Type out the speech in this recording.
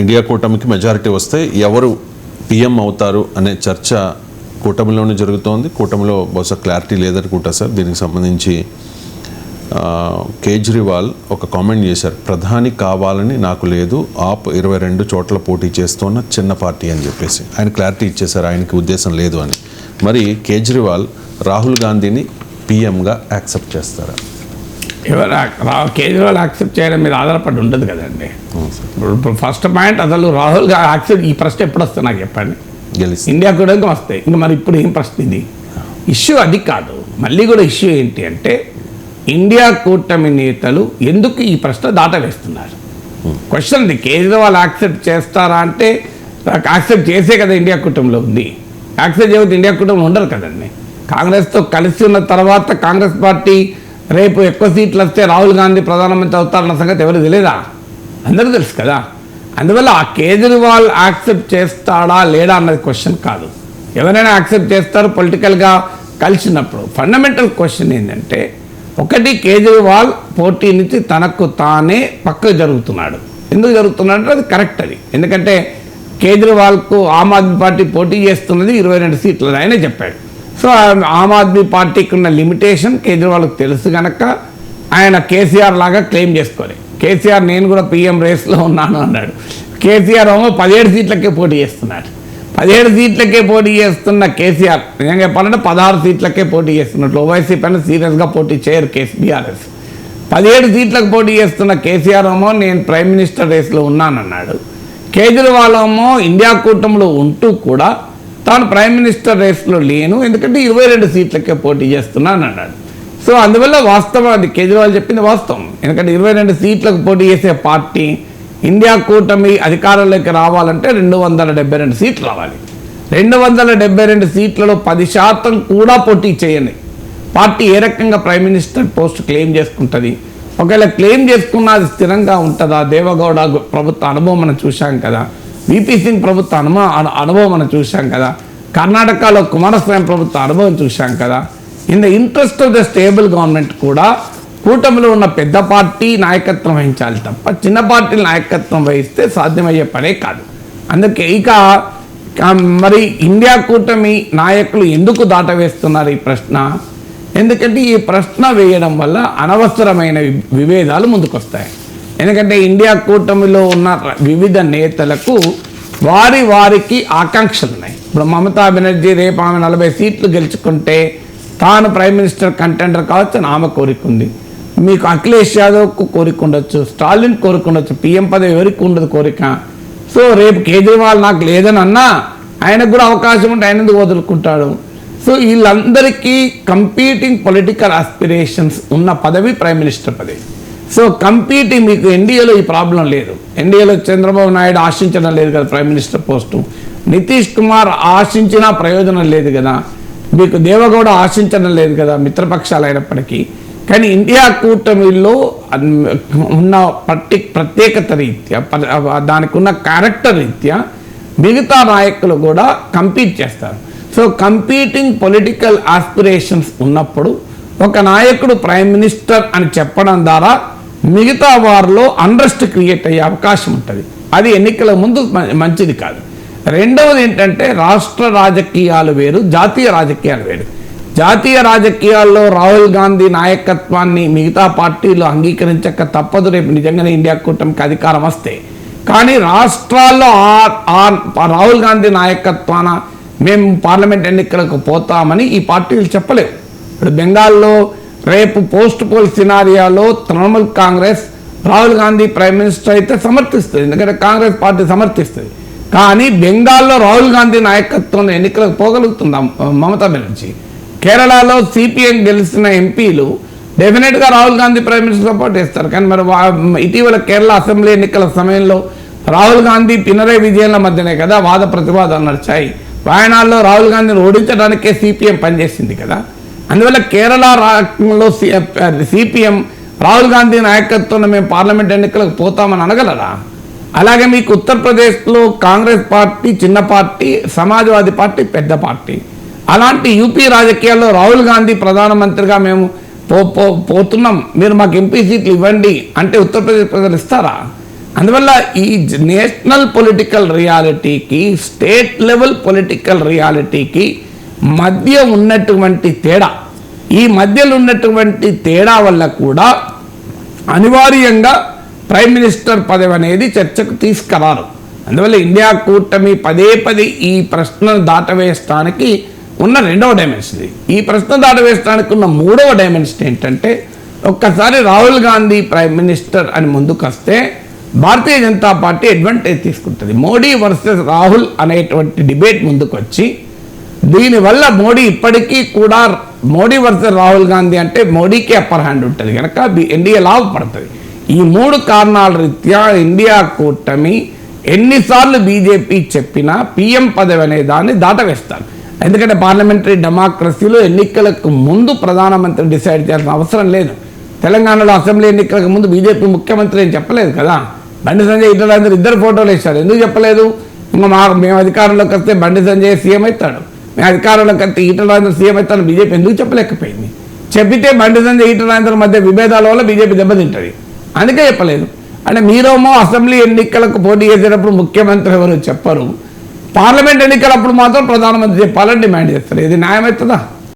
India కూటమికి majority వస్తే ఎవరు పిఎం అవుతారు అనే చర్చ కూటమిలోనే జరుగుతోంది. కూటమిలో బహుశా క్లారిటీ లేదనుకుంటా సార్. దీనికి సంబంధించి కేజ్రీవాల్ ఒక కామెంట్ చేశారు. ప్రధాని కావాలని నాకు లేదు. ఆప్ ఇరవై రెండు చోట్ల పోటీ చేస్తున్న చిన్న పార్టీ అని చెప్పేసి. ఆయన క్లారిటీ ఇచ్చేశారు. ఆయనకి ఉద్దేశం లేదు అని. మరి కేజ్రీవాల్ రాహుల్ గాంధీని పిఎంగా యాక్సెప్ట్ చేస్తారా? ఎవరు రా కేజ్రీవాల్ యాక్సెప్ట్ చేయడం మీద ఆధారపడి ఉండదు కదండి. ఇప్పుడు ఫస్ట్ పాయింట్ అసలు రాహుల్ గారు యాక్సెప్ట్ ఈ ప్రశ్న ఎప్పుడు వస్తుంది నాకు చెప్పండి. ఇండియా కూడా ఇంకా వస్తాయి. ఇంకా మరి ఇప్పుడు ఏం ప్రశ్న ఇది? ఇష్యూ అది కాదు. మళ్ళీ కూడా ఇష్యూ ఏంటి అంటే ఇండియా కూటమి నేతలు ఎందుకు ఈ ప్రశ్న దాటవేస్తున్నారు? క్వశ్చన్ ఇది కేజ్రీవాల్ యాక్సెప్ట్ చేస్తారా అంటే యాక్సెప్ట్ చేసే కదా ఇండియా కూటమిలో ఉంది. యాక్సెప్ట్ చేయకపోతే ఇండియా కూటమిలో ఉండరు కదండి. కాంగ్రెస్తో కలిసి ఉన్న తర్వాత కాంగ్రెస్ పార్టీ రేపు ఎక్కువ సీట్లు వస్తే రాహుల్ గాంధీ ప్రధానమంత్రి అవుతారన్న సంగతి ఎవరు తెలియదా అందరూ తెలుసు కదా. అందువల్ల ఆ కేజ్రీవాల్ యాక్సెప్ట్ చేస్తాడా లేడా అన్నది క్వశ్చన్ కాదు. ఎవరైనా యాక్సెప్ట్ చేస్తారు పొలిటికల్గా కలిసినప్పుడు. ఫండమెంటల్ క్వశ్చన్ ఏంటంటే ఒకటి కేజ్రీవాల్ పోటీ నుంచి తనకు తానే పక్కకు జరుగుతున్నాడు. ఎందుకు జరుగుతున్నాడు అంటే అది కరెక్ట్ అది. ఎందుకంటే కేజ్రీవాల్కు ఆమ్ ఆద్మీ పార్టీ పోటీ చేస్తున్నది ఇరవై రెండు సీట్లు ఆయన ఆయనే చెప్పాడు. సో ఆమ్ ఆద్మీ పార్టీకి ఉన్న లిమిటేషన్ కేజ్రీవాల్కి తెలుసు కనుక ఆయన కేసీఆర్ లాగా క్లెయిమ్ చేసుకోవాలి కేసీఆర్ నేను కూడా పిఎం రేస్లో ఉన్నాను అన్నాడు. కేసీఆర్ ఏమో పదిహేడు సీట్లకే పోటీ చేస్తున్నాడు. పదిహేడు సీట్లకే పోటీ చేస్తున్న కేసీఆర్ నిజంగా చెప్పాలంటే పదహారు సీట్లకే పోటీ చేస్తున్నట్లు. ఓవైసీ పైన సీరియస్గా పోటీ చేయరు కేసీ బీఆర్ఎస్. పదిహేడు సీట్లకు పోటీ చేస్తున్న కేసీఆర్ ఏమో నేను ప్రైమ్ మినిస్టర్ రేస్లో ఉన్నానన్నాడు. కేజ్రీవాల్ ఏమో ఇండియా కూటమిలో ఉంటూ కూడా తాను ప్రైమ్ మినిస్టర్ రేస్లో లేను ఎందుకంటే ఇరవై రెండు సీట్లకే పోటీ చేస్తున్నాను అన్నాడు. సో అందువల్ల వాస్తవం అది. కేజ్రీవాల్ చెప్పింది వాస్తవం. ఎందుకంటే ఇరవై రెండు సీట్లకు పోటీ చేసే పార్టీ ఇండియా కూటమి అధికారంలోకి రావాలంటే రెండు వందల డెబ్బై రెండు సీట్లు రావాలి. రెండు వందల డెబ్బై రెండు సీట్లలో పది శాతం కూడా పోటీ చేయండి పార్టీ ఏ రకంగా ప్రైమ్ మినిస్టర్ పోస్ట్ క్లెయిమ్ చేసుకుంటుంది? ఒకవేళ క్లెయిమ్ చేసుకున్న అది స్థిరంగా ఉంటుందా? దేవగౌడ ప్రభుత్వ అనుభవం మనం చూశాం కదా. వీపీ సింగ్ ప్రభుత్వ అనుభవ అనుభవం మనం చూశాం కదా. కర్ణాటకలో కుమారస్వామి ప్రభుత్వ అనుభవం చూశాం కదా. In the interest of the stable government కూడా కూటమిలో ఉన్న పెద్ద పార్టీ నాయకత్వం వహించాలి తప్ప చిన్న పార్టీల నాయకత్వం వహిస్తే సాధ్యమయ్యే పనే కాదు. అందుకే ఇక మరి ఇండియా కూటమి నాయకులు ఎందుకు దాటవేస్తున్నారు ఈ ప్రశ్న? ఎందుకంటే ఈ ప్రశ్న వేయడం వల్ల అనవసరమైన విభేదాలు ముందుకొస్తాయి. ఎందుకంటే ఇండియా కూటమిలో ఉన్న వివిధ నేతలకు వారి వారికి ఆకాంక్షలు ఉన్నాయి. ఇప్పుడు మమతా బెనర్జీ రేపు ఆమె నలభై సీట్లు గెలుచుకుంటే తాను ప్రైమ్ మినిస్టర్ కంటెండర్ కావచ్చు అని ఆమె కోరిక ఉంది. మీకు అఖిలేష్ యాదవ్కు కోరిక ఉండొచ్చు స్టాలిన్ కోరిక ఉండొచ్చు పిఎం పదవి ఎవరికి ఉండదు కోరిక. సో రేపు కేజ్రీవాల్ నాకు లేదని అన్నా ఆయనకు కూడా అవకాశం ఉంటే ఆయన ఎందుకు వదులుకుంటాడు? సో వీళ్ళందరికీ కంపీటింగ్ పొలిటికల్ ఆస్పిరేషన్స్ ఉన్న పదవి ప్రైమ్ మినిస్టర్ పదవి. సో కంపీటింగ్ మీకు ఎన్డీఏలో ఈ ప్రాబ్లం లేదు. ఎన్డీఏలో చంద్రబాబు నాయుడు ఆశించడం లేదు కదా prime minister post Nitish Kumar ఆశించినా ప్రయోజనం లేదు కదా. మీకు దేవగౌడ ఆశించడం లేదు కదా మిత్రపక్షాలు అయినప్పటికీ కానీ ఇండియా కూటమిలో ఉన్న పట్టి ప్రత్యేకత రీత్యా దానికి ఉన్న క్యారెక్టర్ రీత్యా మిగతా నాయకులు కూడా కంపీట్ చేస్తారు. సో కంపీటింగ్ పొలిటికల్ ఆస్పిరేషన్స్ ఉన్నప్పుడు ఒక నాయకుడు ప్రైమ్ మినిస్టర్ అని చెప్పడం ద్వారా మిగతా వారిలో అండ్రెస్ట్ క్రియేట్ అయ్యే అవకాశం ఉంటుంది. అది ఎన్నికల ముందు మ- మంచిది కాదు. రెండవది ఏంటంటే రాష్ట్ర రాజకీయాలు వేరు జాతీయ రాజకీయాలు వేరు. జాతీయ రాజకీయాల్లో రాహుల్ గాంధీ నాయకత్వాన్ని మిగతా పార్టీలు అంగీకరించక తప్పదు. రేపు నిజంగానే ఇండియా కూటమికి అధికారం వస్తే. కానీ రాష్ట్రాల్లో రాహుల్ గాంధీ నాయకత్వాన మేము పార్లమెంట్ ఎన్నికలకు పోతామని ఈ పార్టీలు చెప్పలేవు. ఇప్పుడు బెంగాల్లో రేపు పోస్ట్ పోల్ సినారియాలో తృణమూల్ కాంగ్రెస్ రాహుల్ గాంధీ ప్రైమ్ మినిస్టర్ అయితే సమర్థిస్తుంది. ఎందుకంటే కాంగ్రెస్ పార్టీ సమర్థిస్తుంది. కానీ బెంగాల్లో రాహుల్ గాంధీ నాయకత్వంలో ఎన్నికలకు పోగలుగుతుందా మమతా బెనర్జీ? కేరళలో సిపిఎం గెలిచిన ఎంపీలు డెఫినెట్గా Rahul Gandhi prime minister support చేస్తారు. కానీ మరి ఇటీవల కేరళ అసెంబ్లీ ఎన్నికల సమయంలో రాహుల్ గాంధీ పినరై విజయన్ల మధ్యనే కదా వాద ప్రతివాదాలు నడిచాయి. వాయనాడులో రాహుల్ గాంధీని ఓడించడానికే సిపిఎం పనిచేసింది కదా. అందువల్ల కేరళ రాష్ట్రంలో సిపిఎం రాహుల్ గాంధీ నాయకత్వంలో మేము పార్లమెంట్ ఎన్నికలకు పోతామని అనగలరా? అలాగే మీకు ఉత్తరప్రదేశ్లో కాంగ్రెస్ పార్టీ చిన్న పార్టీ సమాజ్వాదీ పార్టీ పెద్ద పార్టీ. అలాంటి యూపీ రాజకీయాల్లో రాహుల్ గాంధీ ప్రధానమంత్రిగా మేము పో పో పోతున్నాం. మీరు మాకు ఎంపీ సీట్లు ఇవ్వండి అంటే ఉత్తరప్రదేశ్ ప్రజలు ఇస్తారా? అందువల్ల ఈ నేషనల్ పొలిటికల్ రియాలిటీకి స్టేట్ లెవెల్ పొలిటికల్ రియాలిటీకి మధ్య ఉన్నటువంటి తేడా. ఈ మధ్యలో ఉన్నటువంటి తేడా వల్ల కూడా అనివార్యంగా ప్రైమ్ మినిస్టర్ పదవి అనేది చర్చకు తీసుకురారు. అందువల్ల ఇండియా కూటమి పదే పదే ఈ ప్రశ్నను దాటవేయడానికి ఉన్న రెండవ డైమెన్షన్. ఇది ఈ ప్రశ్న దాటవేయడానికి ఉన్న మూడవ డైమెన్షన్ ఏంటంటే ఒక్కసారి రాహుల్ గాంధీ ప్రైమ్ మినిస్టర్ అని ముందుకొస్తే భారతీయ జనతా పార్టీ అడ్వాంటేజ్ తీసుకుంటుంది. మోడీ వర్సెస్ రాహుల్ అనేటువంటి డిబేట్ ముందుకు వచ్చి దీనివల్ల మోడీ ఇప్పటికీ కూడా మోడీ వర్సెస్ రాహుల్ గాంధీ అంటే మోడీకి అప్పర్ హ్యాండ్ ఉంటుంది. కనుక ఎన్డీఏ లాభపడుతుంది ఈ మూడు కారణాల రీత్యా ఇండియా కూటమి ఎన్నిసార్లు బీజేపీ చెప్పినా పిఎం పదవి అనే దాన్ని దాటవేస్తారు. ఎందుకంటే పార్లమెంటరీ డెమోక్రసీలో ఎన్నికలకు ముందు ప్రధానమంత్రి డిసైడ్ చేయాల్సిన అవసరం లేదు. తెలంగాణలో అసెంబ్లీ ఎన్నికలకు ముందు బీజేపీ ముఖ్యమంత్రి అని చెప్పలేదు కదా. బండి సంజయ్ ఇద్దరు ఇద్దరు ఫోటోలు వేశారు. ఎందుకు చెప్పలేదు? ఇంకా మా మేము అధికారంలోకి వస్తే బండి సంజయ్ సీఎం అవుతాడు. అధికారంలో కంటే ఈటల రాజేంద్ర సీఎం అయితే బీజేపీ ఎందుకు చెప్పలేకపోయింది? చెప్పితే బండి సంజయ్ ఈటల రాజేంద్ర మధ్య విభేదాల వల్ల బీజేపీ దెబ్బతింటది. అందుకే చెప్పలేదు. అంటే మీరేమో అసెంబ్లీ ఎన్నికలకు పోటీ చేసేటప్పుడు ముఖ్యమంత్రి ఎవరు చెప్పరు. పార్లమెంట్ ఎన్నికలప్పుడు మాత్రం ప్రధానమంత్రి చెప్పాలని డిమాండ్ చేస్తారు. ఇది న్యాయమవుతుందా?